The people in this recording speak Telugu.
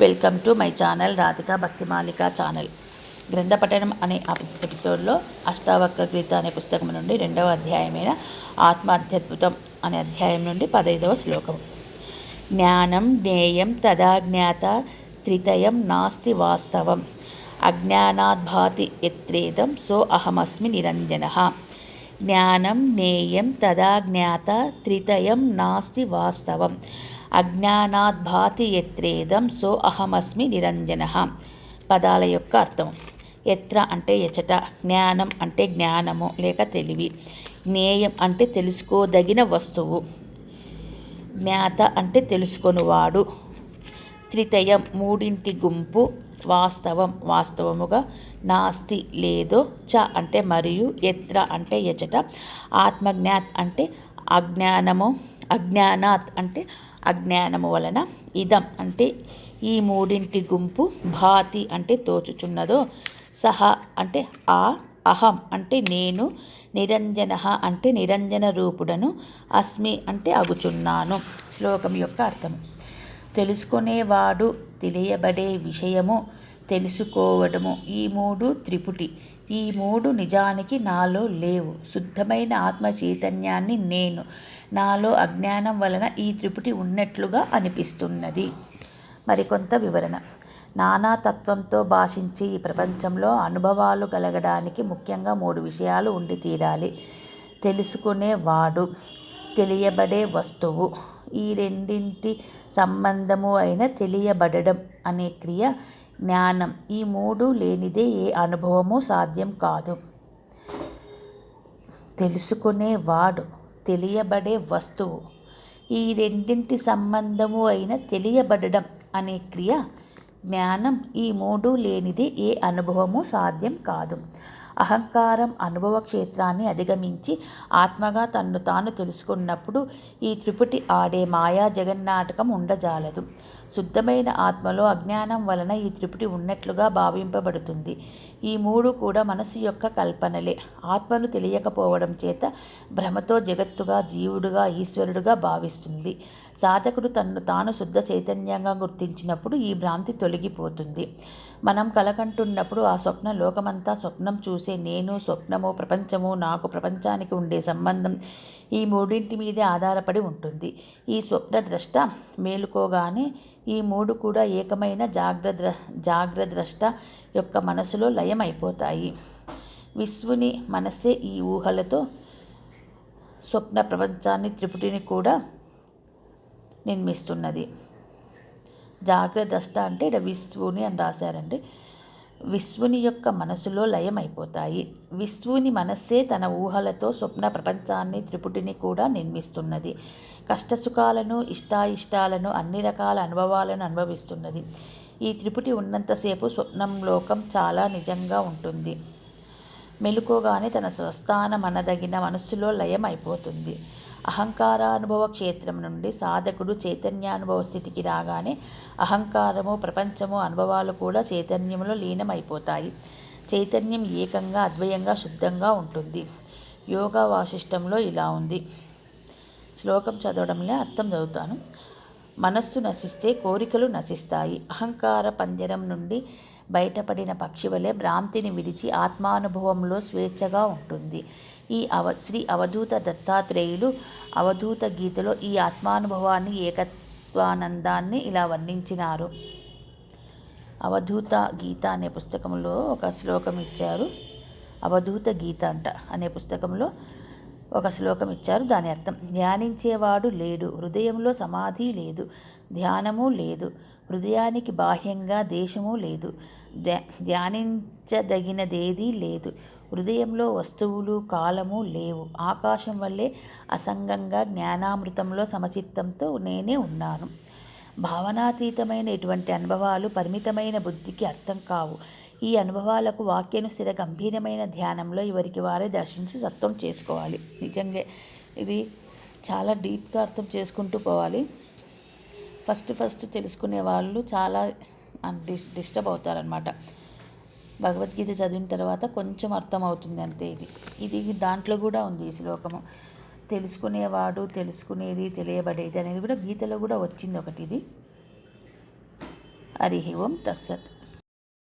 Welcome to my channel Radhika Bhaktimalika channel. గ్రంథపఠనం అనే ఎపిసోడ్లో అష్టావక్ర గీత అనే పుస్తకం నుండి రెండవ అధ్యాయమైన ఆత్మ అత్యద్భుతం అనే అధ్యాయం నుండి పదైదవ శ్లోకం. జ్ఞానం జ్ఞేయం తదాజ్ఞాత త్రితయం నాస్తి వాస్తవం. అజ్ఞానాద్భాతి ఎత్రేదం సో అహమస్మి నిరంజన. జ్ఞానం జ్ఞేయం తదాజ్ఞాత త్రితయం నాస్తి వాస్తవం. అజ్ఞానాద్భాతి ఎత్రేదం సో అహమస్మి నిరంజన. పదాల యొక్క అర్థం. ఎత్ర అంటే ఎచట జ్ఞానం అంటే జ్ఞానము లేక తెలివి. జ్ఞేయం అంటే తెలుసుకోదగిన వస్తువు. జ్ఞాత అంటే తెలుసుకొనువాడు. త్రితయం మూడింటి గుంపు వాస్తవం వాస్తవముగా నాస్తి లేదో చ అంటే మరియు ఎత్ర అంటే ఎచట ఆత్మజ్ఞాత్ అంటే అజ్ఞానము అజ్ఞానాత్ అంటే అజ్ఞానము వలన ఇదం అంటే ఈ మూడింటి గుంపు భాతి అంటే తోచుచున్నదో సహ అంటే ఆ అహం అంటే నేను నిరంజన అంటే నిరంజన రూపుడను అస్మి అంటే అగుచున్నాను. శ్లోకం యొక్క అర్థం. తెలుసుకునేవాడు తెలియబడే విషయము తెలుసుకోవడము ఈ మూడు త్రిపుటి. ఈ మూడు నిజానికి నాలో లేవు. శుద్ధమైన ఆత్మ చైతన్యాన్ని నేను నాలో అజ్ఞానం వలన ఈ త్రిపుటి ఉన్నట్లుగా అనిపిస్తున్నది. మరికొంత వివరణ. నానాతత్వంతో భాషించే ఈ ప్రపంచంలో అనుభవాలు కలగడానికి ముఖ్యంగా మూడు విషయాలు ఉండి తీరాలి. తెలుసుకునేవాడు తెలియబడే వస్తువు. ఈ రెండింటి సంబంధము అయిన తెలియబడడం అనే క్రియ జ్ఞానం. ఈ మూడు లేనిదే ఏ అనుభవము సాధ్యం కాదు. తెలుసుకునేవాడు తెలియబడే వస్తువు. ఈ రెండింటి సంబంధము అయిన తెలియబడడం అనే క్రియ జ్ఞానం ఈ మూడు లేనిదే ఏ అనుభవము సాధ్యం కాదు. అహంకారం అనుభవ క్షేత్రాన్ని అధిగమించి ఆత్మగా తన్ను తాను తెలుసుకున్నప్పుడు ఈ త్రిపుటి ఆడే మాయా జగన్నాటకం ఉండజాలదు. శుద్ధమైన ఆత్మలో అజ్ఞానం వలన ఈ త్రిపుటి ఉన్నట్లుగా భావింపబడుతుంది. ఈ మూడు కూడా మనసు యొక్క కల్పనలే. ఆత్మను తెలియకపోవడం చేత భ్రమతో జగత్తుగా జీవుడుగా ఈశ్వరుడుగా భావిస్తుంది. సాధకుడు తన్ను తాను శుద్ధ చైతన్యంగా గుర్తించినప్పుడు ఈ భ్రాంతి తొలగిపోతుంది. మనం కలకంటున్నప్పుడు ఆ స్వప్న లోకమంతా స్వప్నం చూసే నేను స్వప్నము ప్రపంచము నాకు ప్రపంచానికి ఉండే సంబంధం ఈ మూడింటి మీదే ఆధారపడి ఉంటుంది. ఈ స్వప్న ద్రష్ట మేలుకోగానే ఈ మూడు కూడా ఏకమైన జాగ్రద్ర జాగ్రద్రష్ట యొక్క మనసులో లయమైపోతాయి. విశ్వని మనస్సే ఈ ఊహలతో స్వప్న ప్రపంచాన్ని త్రిపుటిని కూడా నిర్మిస్తున్నది. జాగ్రద్రష్ట అంటే ఇక్కడ విశ్వుని అని రాశారండి. విశ్వుని యొక్క మనసులో లయమైపోతాయి. విశ్వుని మనస్సే తన ఊహలతో స్వప్న ప్రపంచాన్ని త్రిపుటిని కూడా నిర్మిస్తున్నది. కష్టసుఖాలను ఇష్టాయిష్టాలను అన్ని రకాల అనుభవాలను అనుభవిస్తున్నది. ఈ త్రిపుటి ఉన్నంతసేపు స్వప్నం లోకం చాలా నిజంగా ఉంటుంది. మెలుకోగానే తన స్వస్థానం అనదగిన మనస్సులో లయం అయిపోతుంది అహంకారానుభవ క్షేత్రం నుండి సాధకుడు చైతన్యానుభవ స్థితికి రాగానే అహంకారము ప్రపంచము అనుభవాలు కూడా చైతన్యంలో లీనమైపోతాయి. చైతన్యం ఏకంగా అద్వయంగా శుద్ధంగా ఉంటుంది. యోగా వాసిష్టంలో ఇలా ఉంది. శ్లోకం చదవడంలో అర్థం చదువుతాను. మనస్సు నశిస్తే కోరికలు నశిస్తాయి. అహంకార పంజరం నుండి బయటపడిన పక్షి వలె భ్రాంతిని విడిచి ఆత్మానుభవంలో స్వేచ్ఛగా ఉంటుంది. ఈ అవ శ్రీ అవధూత దత్తాత్రేయులు అవధూత గీతలో ఈ ఆత్మానుభవాన్ని ఏకత్వానందాన్ని ఇలా వర్ణించినారు. అవధూత గీత అనే పుస్తకంలో ఒక శ్లోకం ఇచ్చారు. అవధూత గీత అంట అనే పుస్తకంలో ఒక శ్లోకం ఇచ్చారు. దాని అర్థం ధ్యానించేవాడు లేడు హృదయంలో సమాధి లేదు ధ్యానము లేదు హృదయానికి బాహ్యంగా దేశము లేదు. ధ్యా ధ్యానించదగినదేదీ లేదు. హృదయంలో వస్తువులు కాలము లేవు. ఆకాశం వల్లే అసంగంగా జ్ఞానామృతంలో సమచిత్తంతో నేనే ఉన్నాను. భావనాతీతమైన ఇటువంటి అనుభవాలు పరిమితమైన బుద్ధికి అర్థం కావు. ఈ అనుభవాలకు వాక్యను స్థిర గంభీరమైన ధ్యానంలో ఎవరికి వారే దర్శించి సత్వం చేసుకోవాలి. నిజంగా ఇది చాలా డీప్గా అర్థం చేసుకుంటూ పోవాలి. ఫస్ట్ ఫస్ట్ తెలుసుకునే వాళ్ళు చాలా డిస్ డిస్టర్బ్ అవుతారనమాట భగవద్గీత చదివిన తర్వాత కొంచెం అర్థమవుతుంది అంతే ఇది. ఇది దాంట్లో కూడా ఉంది ఈ శ్లోకము. తెలుసుకునేవాడు తెలుసుకునేది తెలియబడేది అనేది కూడా గీతలో కూడా వచ్చింది ఒకటి ఇది హరి ఓం తస్సత్.